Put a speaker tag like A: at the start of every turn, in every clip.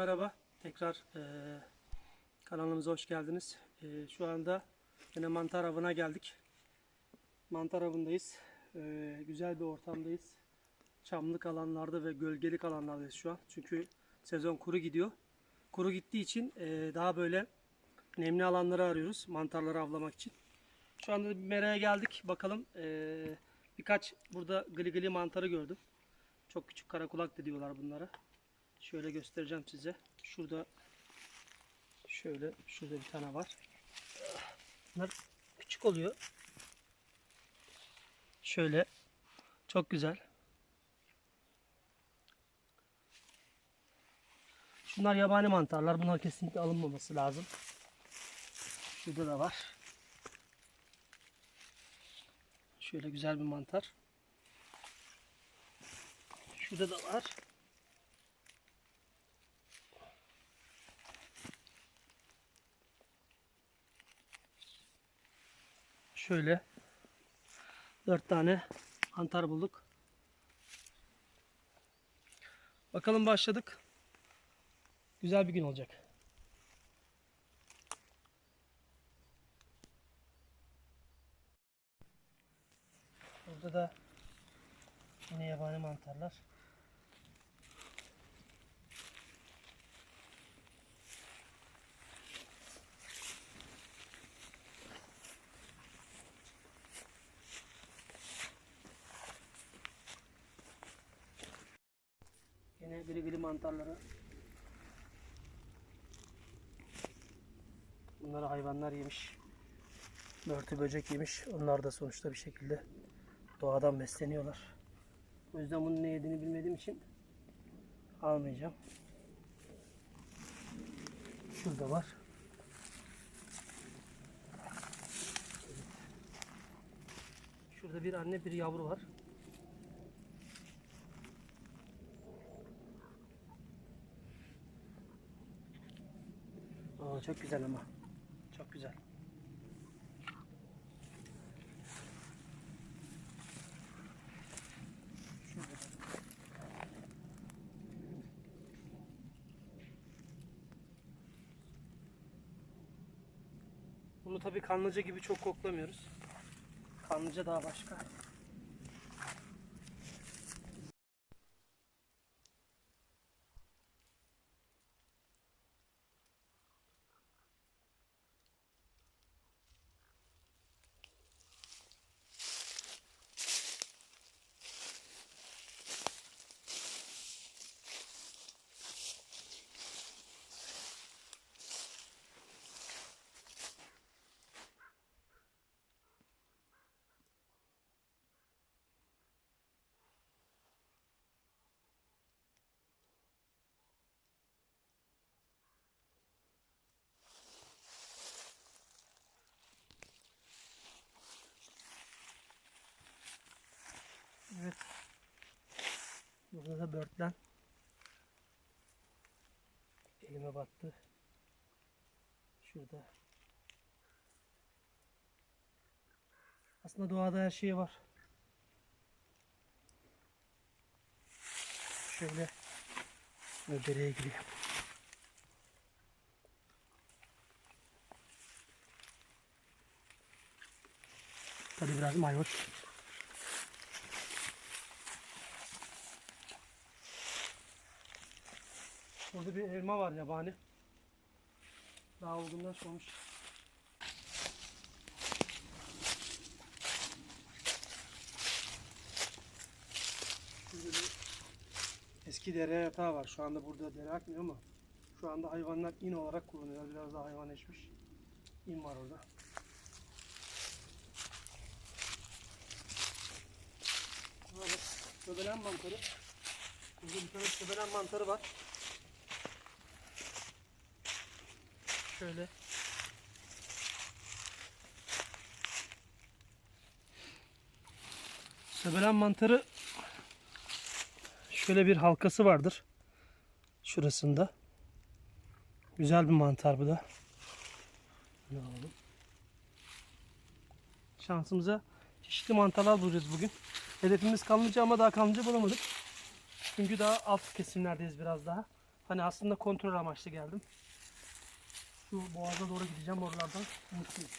A: merhaba. Tekrar eee, kanalımıza hoş geldiniz. Eee, şu anda yine mantar avına geldik. Mantar avındayız. Eee, güzel bir ortamdayız. Çamlık alanlarda ve gölgelik alanlardayız şu an. Çünkü sezon kuru gidiyor. Kuru gittiği için eee, daha böyle nemli alanları arıyoruz mantarları avlamak için. Şu anda bir meraya geldik. Bakalım eee, birkaç burada gli gli mantarı gördüm. Çok küçük karakulak da diyorlar bunlara. Şöyle göstereceğim size. Şurada şöyle şurada bir tane var. Bunlar küçük oluyor. Şöyle çok güzel. Şunlar yabani mantarlar. Bunlar kesinlikle alınmaması lazım. Şurada da var. Şöyle güzel bir mantar. Şurada da var. Şöyle dört tane mantar bulduk. Bakalım başladık. Güzel bir gün olacak. Burada da yine yabani mantarlar. Yine gri gri mantarları. Bunları hayvanlar yemiş. Börtü böcek yemiş. Onlar da sonuçta bir şekilde doğadan besleniyorlar. O yüzden bunun ne yediğini bilmediğim için almayacağım. Şurada var. Şurada bir anne bir yavru var. Aa, çok güzel ama. Çok güzel. Bunu tabii kanlıca gibi çok koklamıyoruz. Kanlıca daha başka. Evet. Burada da börtlen. Elime battı. Şurada. Aslında doğada her şey var. Şöyle dereye gireyim. Tabii biraz mayhoş. Burada bir elma var yabani. Daha. Şurada bir eski dere yatağı var. Şu anda burada dere akmıyor ama şu anda hayvanlar in olarak kullanıyorlar. Biraz daha hayvanleşmiş. İn var orada. Bak, Söbelen mantarı. Burada bir tane söbelen mantarı var. Şöyle. Söbelen mantarı şöyle bir halkası vardır. Şurasında. Güzel bir mantar bu da. Şansımıza çeşitli mantarlar bulacağız bugün. Hedefimiz kanlıca ama daha kanlıca bulamadık. Çünkü daha alt kesimlerdeyiz biraz daha. Hani aslında kontrol amaçlı geldim. Şu boğaza doğru gideceğim oralardan. Umutluyum.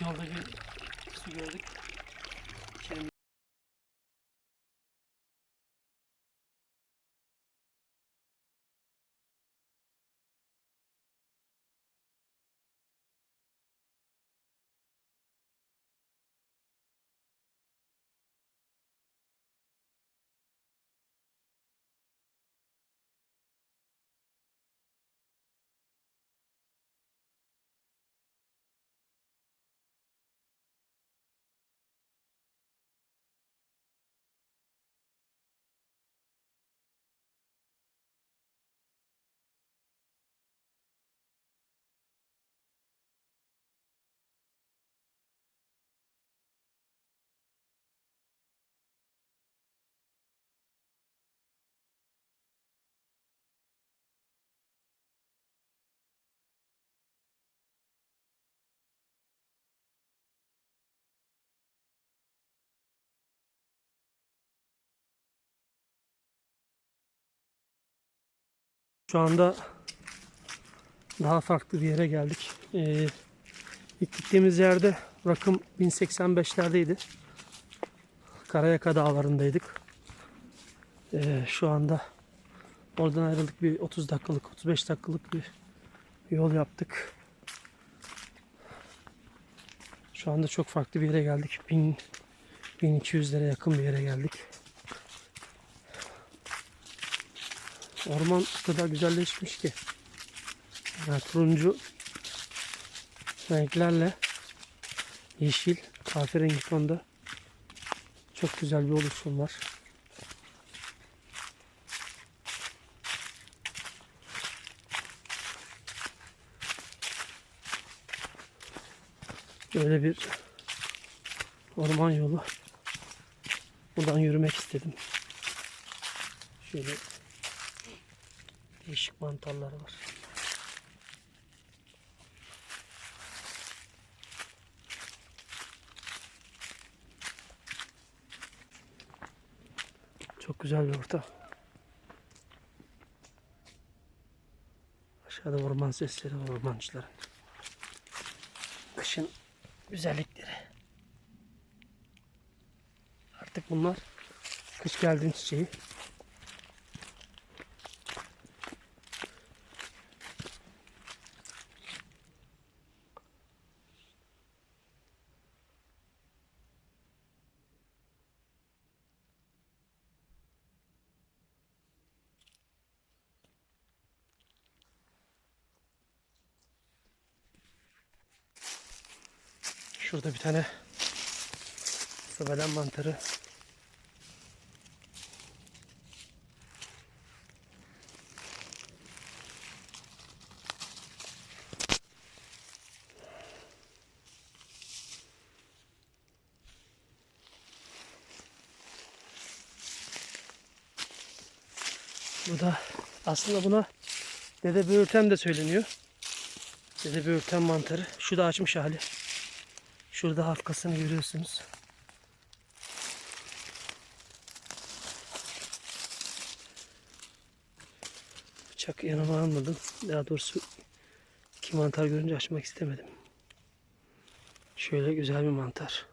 A: Evet yolda bir su Şu anda daha farklı bir yere geldik. Ee, ilk gittiğimiz yerde rakım 1085'lerdeydi. Karayaka dağlarındaydık. Ee, şu anda oradan ayrıldık bir 30 dakikalık 35 dakikalık bir yol yaptık. Şu anda çok farklı bir yere geldik. 1000 1200'lere yakın bir yere geldik. Orman o kadar güzelleşmiş ki. Yani turuncu renklerle yeşil, kahverengi tonda çok güzel bir oluşum var. Böyle bir orman yolu. Buradan yürümek istedim. Şöyle değişik mantarları var. Çok güzel bir ortam. Aşağıda orman sesleri var ormancıların. Kışın güzellikleri. Artık bunlar kış geldiğin çiçeği. Şurada bir tane sıvelen mantarı. Bu da aslında buna dede böğürten de söyleniyor. Dede böğürten mantarı. Şu da açmış hali. Şurada halkasını görüyorsunuz. Bıçak yanıma almadım. Daha doğrusu iki mantar görünce açmak istemedim. Şöyle güzel bir mantar.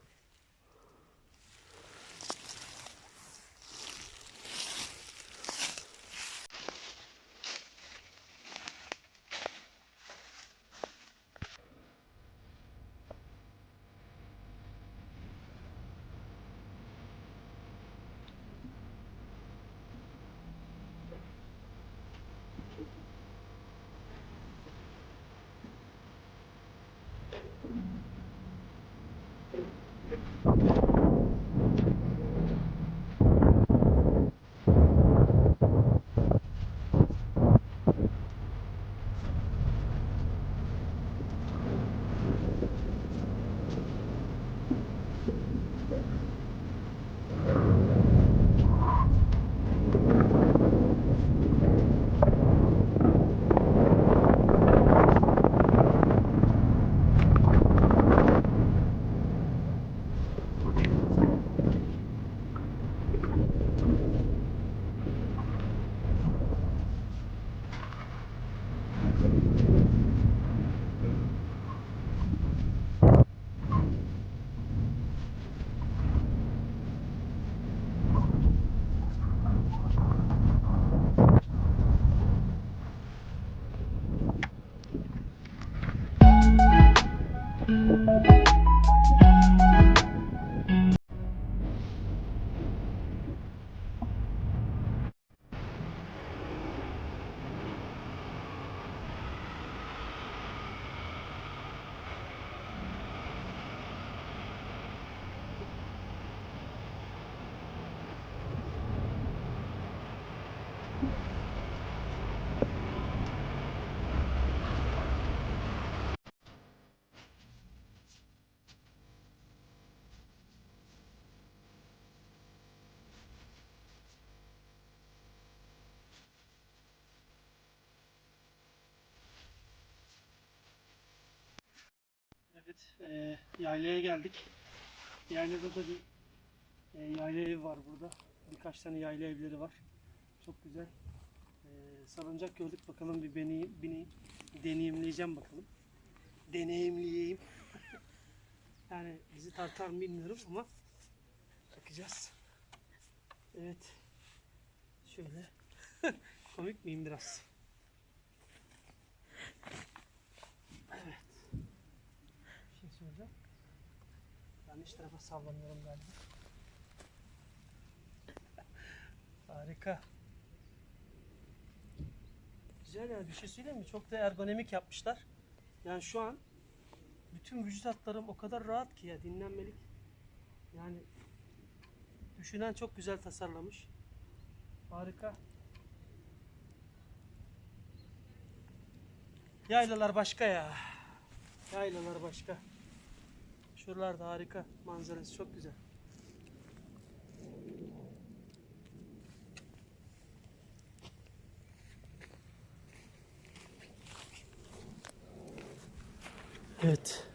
A: Evet, e, yaylaya geldik. Yaylada da bir e, yayla evi var burada. Birkaç tane yayla evleri var. Çok güzel. E, salıncak gördük. Bakalım bir beni, bineyim. Deneyimleyeceğim bakalım. Deneyimleyeyim. yani bizi tartar mı bilmiyorum ama bakacağız. Evet. Şöyle. Komik miyim biraz? Evet. Bir şey söyleyeceğim. Yanlış tarafa sallanıyorum galiba. Harika. Güzel yani bir şey söyleyeyim mi? Çok da ergonomik yapmışlar. Yani şu an bütün vücut hatlarım o kadar rahat ki ya dinlenmelik. Yani düşünen çok güzel tasarlamış. Harika. Yaylalar başka ya. Yaylalar başka. Şuralar da harika. Manzarası çok güzel. Evet.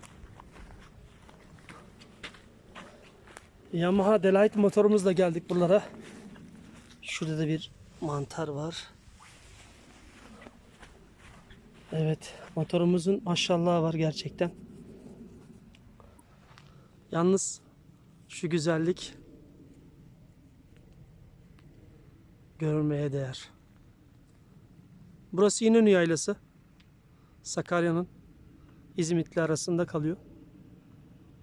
A: Yamaha Delight motorumuzla geldik buralara. Şurada da bir mantar var. Evet, motorumuzun maşallahı var gerçekten. Yalnız şu güzellik görülmeye değer. Burası İnönü Yaylası. Sakarya'nın İzmitli arasında kalıyor.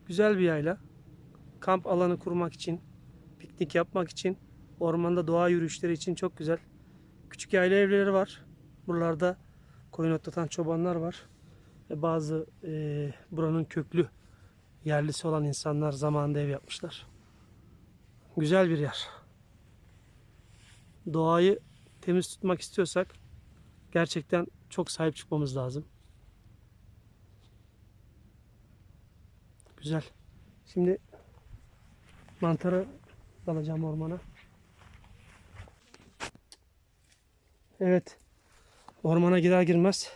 A: Güzel bir yayla. Kamp alanı kurmak için, piknik yapmak için, ormanda doğa yürüyüşleri için çok güzel. Küçük yayla evleri var. Buralarda koyun otlatan çobanlar var. Ve bazı eee, buranın köklü yerlisi olan insanlar zamanında ev yapmışlar. Güzel bir yer. Doğayı temiz tutmak istiyorsak gerçekten çok sahip çıkmamız lazım. Güzel. Şimdi mantara dalacağım ormana. Evet. Ormana girer girmez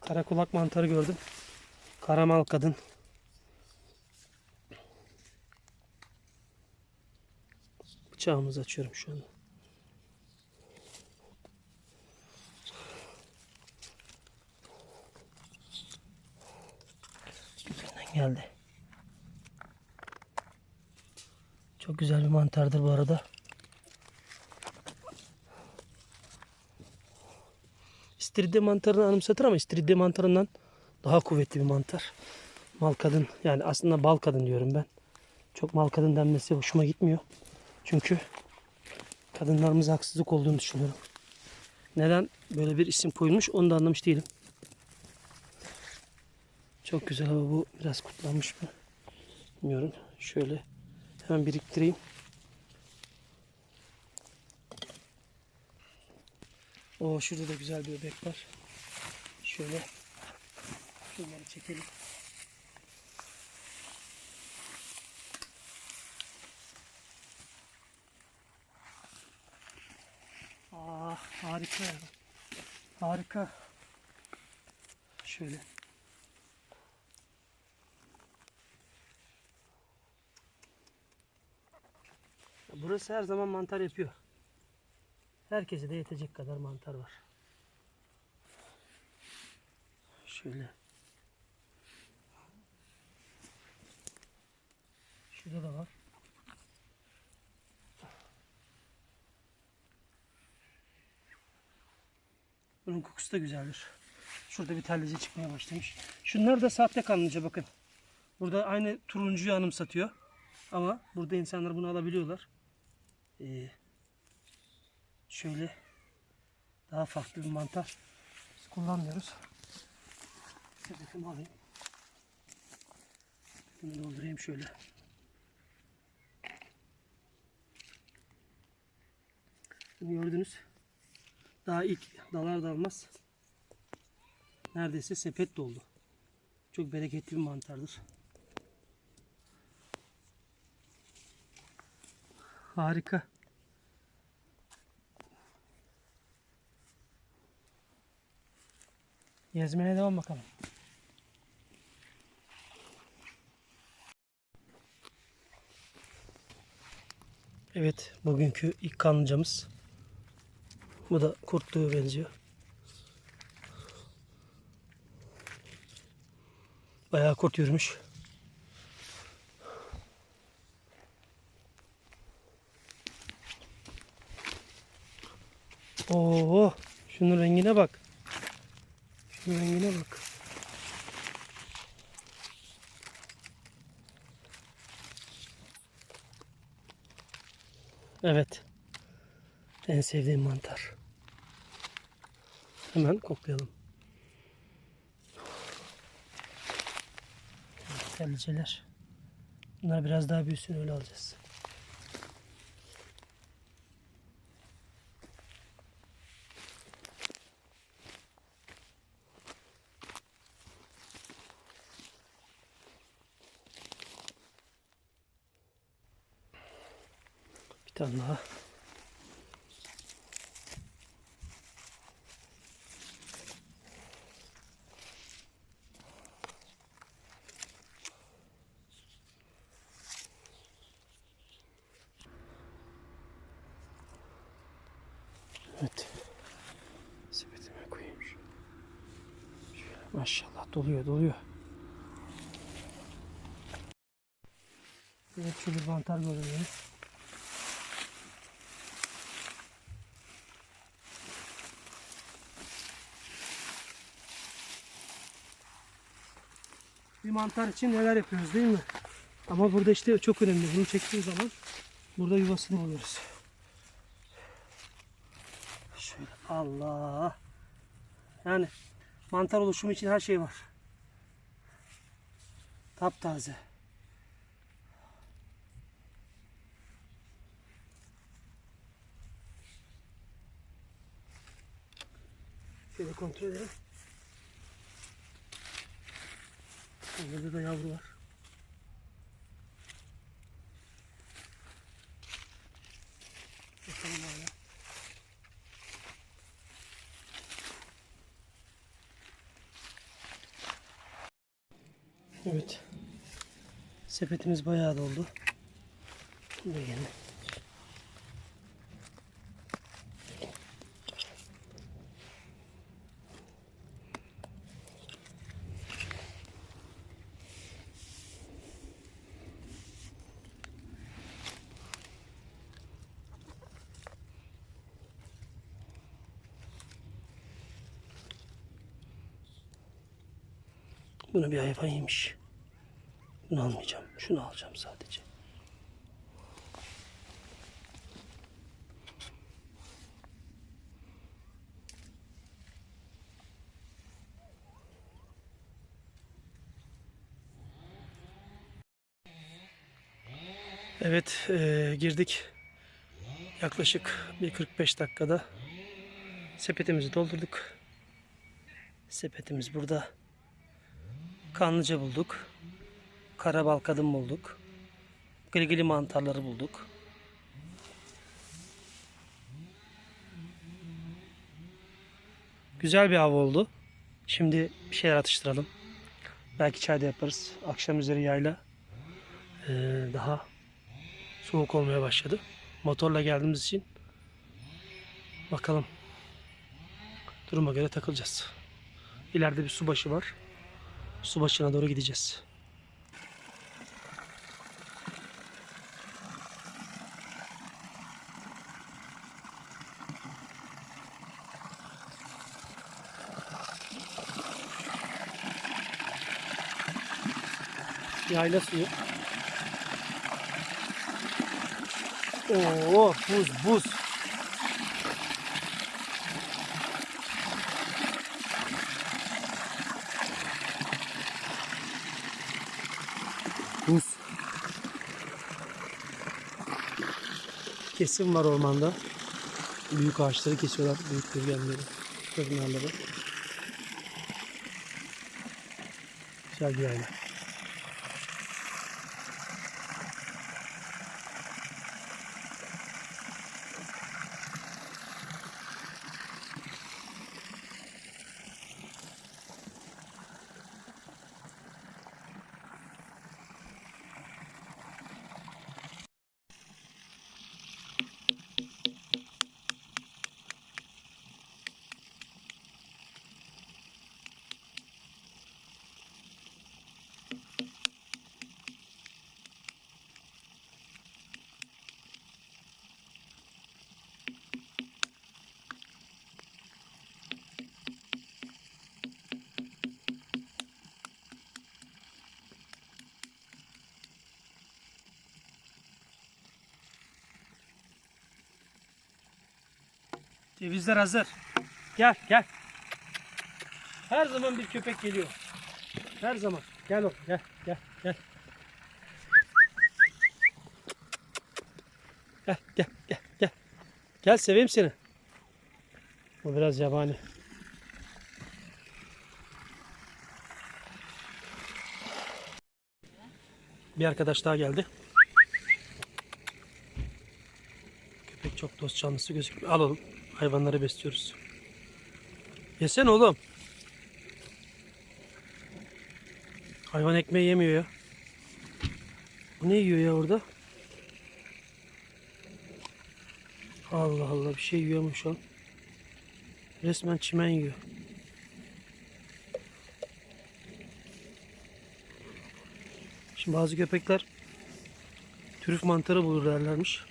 A: karakulak mantarı gördüm. Karamal kadın. Bıçağımızı açıyorum şu an. Güzelinden geldi. Çok güzel bir mantardır bu arada. İstiridye mantarını anımsatır ama istiridye mantarından daha kuvvetli bir mantar. Mal kadın yani aslında bal kadın diyorum ben. Çok mal kadın denmesi hoşuma gitmiyor. Çünkü kadınlarımıza haksızlık olduğunu düşünüyorum. Neden böyle bir isim koyulmuş onu da anlamış değilim. Çok güzel ama bu biraz kurtlanmış mı? Bilmiyorum. Şöyle hemen biriktireyim. O şurada da güzel bir öbek var. Şöyle şunları çekelim. Aa harika ya. Harika. Şöyle. Burası her zaman mantar yapıyor. Herkese de yetecek kadar mantar var. Şöyle. Şurada da var. Bunun kokusu da güzeldir. Şurada bir tellezi çıkmaya başlamış. Şunlar da sahte kanlıca bakın. Burada aynı turuncuyu anımsatıyor. Ama burada insanlar bunu alabiliyorlar. Ee, şöyle daha farklı bir mantar biz kullanmıyoruz. Sedefimi alayım. Bunu doldurayım şöyle. Şu gördünüz. Daha ilk dalar dalmaz. Neredeyse sepet doldu. Çok bereketli bir mantardır. Harika. Gezmeye devam bakalım. Evet, bugünkü ilk kanlıcamız bu da kurtluğa benziyor. Bayağı kurt yürümüş. Oo, şunun rengine bak. Şunun rengine bak. Evet. En sevdiğim mantar. Hemen koklayalım. Telliceler. Bunlar biraz daha büyüsün öyle alacağız. Bir tane daha. Evet. Sepetime koyayım şu. Şöyle maşallah doluyor doluyor. Evet şöyle mantar görünüyor. Bir mantar için neler yapıyoruz değil mi? Ama burada işte çok önemli. Bunu çektiğim zaman burada yuvasını buluyoruz. Şöyle Allah. Yani mantar oluşumu için her şey var. Taptaze. Şöyle kontrol edelim. Burada da yavru var. Bakalım hala. Evet. Sepetimiz bayağı doldu. Şimdi gene. Bunu bir hayvan yemiş. Bunu almayacağım. Şunu alacağım sadece. Evet, eee, girdik. Yaklaşık bir 45 dakikada sepetimizi doldurduk. Sepetimiz burada. Kanlıca bulduk. Karabal kadın bulduk. Gilgili mantarları bulduk. Güzel bir av oldu. Şimdi bir şeyler atıştıralım. Belki çay da yaparız. Akşam üzeri yayla ee, daha soğuk olmaya başladı. Motorla geldiğimiz için bakalım duruma göre takılacağız. İleride bir subaşı var. Su başına doğru gideceğiz. Yayla suyu. Oo, buz buz. Buz. Kesim var ormanda. Büyük ağaçları kesiyorlar. Büyük kırgenleri, kırnarları. Güzel bir yayla. Cevizler hazır. Gel gel. Her zaman bir köpek geliyor. Her zaman. Gel oğlum gel gel gel. Gel gel gel gel. Gel seveyim seni. Bu biraz yabani. Bir arkadaş daha geldi. Köpek çok dost canlısı gözüküyor. Al oğlum. Hayvanları besliyoruz. Yesene oğlum. Hayvan ekmeği yemiyor ya. Bu ne yiyor ya orada? Allah Allah bir şey yiyor mu şu an? Resmen çimen yiyor. Şimdi bazı köpekler trüf mantarı bulur derlermiş.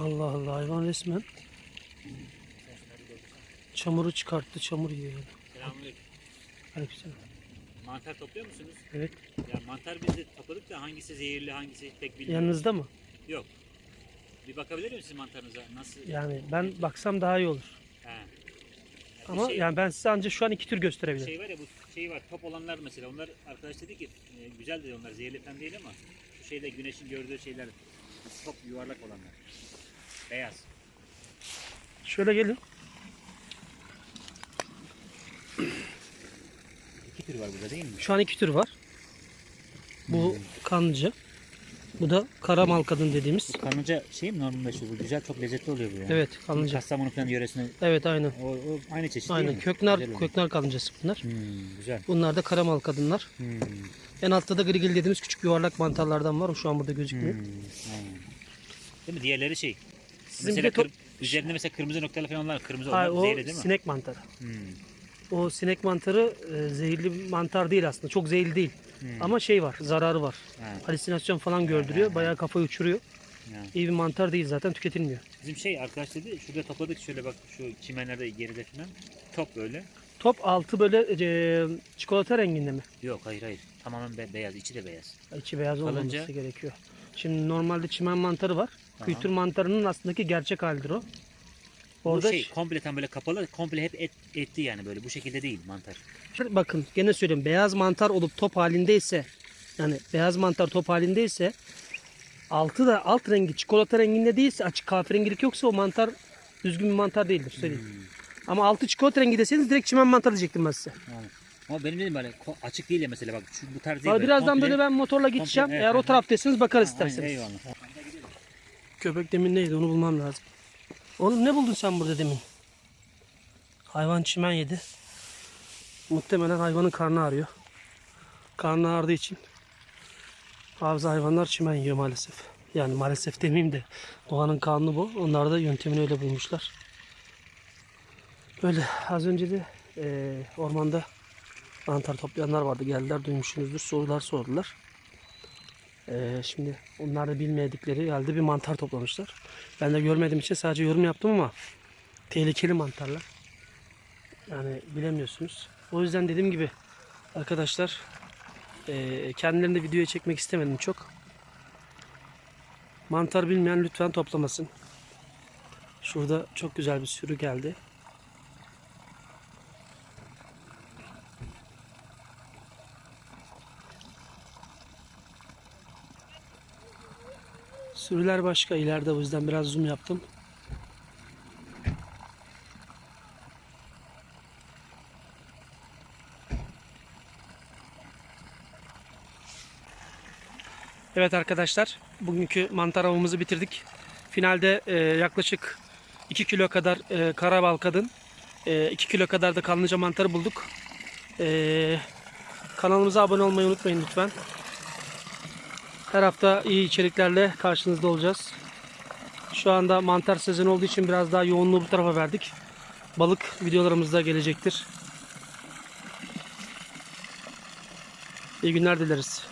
A: Allah Allah hayvan resmen çamuru çıkarttı çamur yiyor. yani.
B: Selamünaleyküm.
A: Aleykümselam.
B: Mantar topluyor musunuz?
A: Evet.
B: Ya mantar biz de topladık da hangisi zehirli hangisi pek bilmiyorum.
A: Yanınızda mı?
B: Yok. Bir bakabilir misiniz mantarınıza? Nasıl?
A: Yani ben baksam daha iyi olur.
B: He.
A: Ama
B: şey,
A: yani ben size ancak şu an iki tür gösterebilirim.
B: şey var ya bu şey var top olanlar mesela onlar arkadaş dedi ki e, güzel dedi onlar zehirli falan değil ama şu şeyde güneşin gördüğü şeyler top yuvarlak olanlar. Beyaz.
A: Şöyle gelin.
B: İki tür var burada değil mi?
A: Şu an iki tür var. Bu kanlıca. Bu da kara malkadın dediğimiz.
B: Bu kanlıca şey mi normalde şu bu güzel çok lezzetli oluyor bu ya.
A: Evet kanlıca.
B: Kastamonu falan yöresine
A: Evet aynen.
B: o, o aynı çeşit
A: Aynen
B: değil mi?
A: köknar
B: Güzel
A: köknar kanlıcası bunlar.
B: Hmm, güzel.
A: Bunlar da kara malkadınlar.
B: Hmm,
A: En altta da grigil dediğimiz küçük yuvarlak mantarlardan var. O şu an burada gözükmüyor.
B: hmm, aynen. Değil mi? Diğerleri şey.
A: Sizin
B: mesela
A: bir de
B: üzerinde mesela kırmızı noktalar falan onlar kırmızı
A: Hayır, o
B: zehirli değil mi?
A: sinek mantarı.
B: Hmm,
A: O sinek mantarı e, zehirli mantar değil aslında. Çok zehirli değil.
B: hmm,
A: Ama şey var, zararı var.
B: ha,
A: Halüsinasyon falan gördürüyor. Bayağı kafa uçuruyor.
B: ha.
A: İyi bir mantar değil zaten tüketilmiyor.
B: Bizim şey arkadaş dedi şurada topladık şöyle bak şu çimenlerde geride falan top böyle.
A: Top altı böyle e, çikolata renginde mi?
B: Yok hayır hayır tamamen be- beyaz içi de beyaz.
A: İçi beyaz
B: Kalınca-
A: olmaması gerekiyor. Şimdi normalde çimen mantarı var. Kültür mantarının aslındaki gerçek halidir o.
B: Bu
A: Orada
B: şey komple tam böyle kapalı komple hep et, etli yani böyle bu şekilde değil mantar.
A: Bakın gene söyleyeyim beyaz mantar olup top halindeyse yani beyaz mantar top halindeyse altı da alt rengi çikolata renginde değilse açık kahverengilik yoksa o mantar düzgün bir mantar değildir söyleyeyim.
B: Hmm.
A: Ama altı çikolata rengi deseniz direkt çimen mantar diyecektim ben size.
B: Yani. Ama benim dedim böyle açık değil ya mesela bak şu bu tarz değil.
A: Abi
B: böyle
A: birazdan
B: komple-
A: böyle ben motorla gideceğim.
B: evet,
A: Eğer o
B: evet.
A: taraftaysanız bakarız
B: Ha, aynen,
A: isterseniz.
B: eyvallah.
A: Köpek demin neydi onu bulmam lazım. Oğlum ne buldun sen burada demin? Hayvan çimen yedi. Muhtemelen hayvanın karnı ağrıyor. Karnı ağrıdığı için bazı hayvanlar çimen yiyor maalesef. Yani maalesef demeyeyim de doğanın kanunu bu. Onlar da yöntemini öyle bulmuşlar. Böyle az önce de eee, ormanda mantar toplayanlar vardı. Geldiler duymuşsunuzdur. Sorular sordular. Ee, şimdi onlar da bilmedikleri halde bir mantar toplamışlar. Ben de görmediğim için sadece yorum yaptım ama tehlikeli mantarlar. Yani bilemiyorsunuz. O yüzden dediğim gibi arkadaşlar ee, kendilerini de videoya çekmek istemedim çok. Mantar bilmeyen lütfen toplamasın. Şurada çok güzel bir sürü geldi. Sürüler başka ileride o yüzden biraz zoom yaptım. Evet arkadaşlar bugünkü mantar avımızı bitirdik. Finalde e, yaklaşık 2 kilo kadar e, karabal kadın, e, 2 kilo kadar da kanlıca mantarı bulduk. E, kanalımıza abone olmayı unutmayın lütfen. Her hafta iyi içeriklerle karşınızda olacağız. Şu anda mantar sezonu olduğu için biraz daha yoğunluğu bu tarafa verdik. Balık videolarımız da gelecektir. İyi günler dileriz.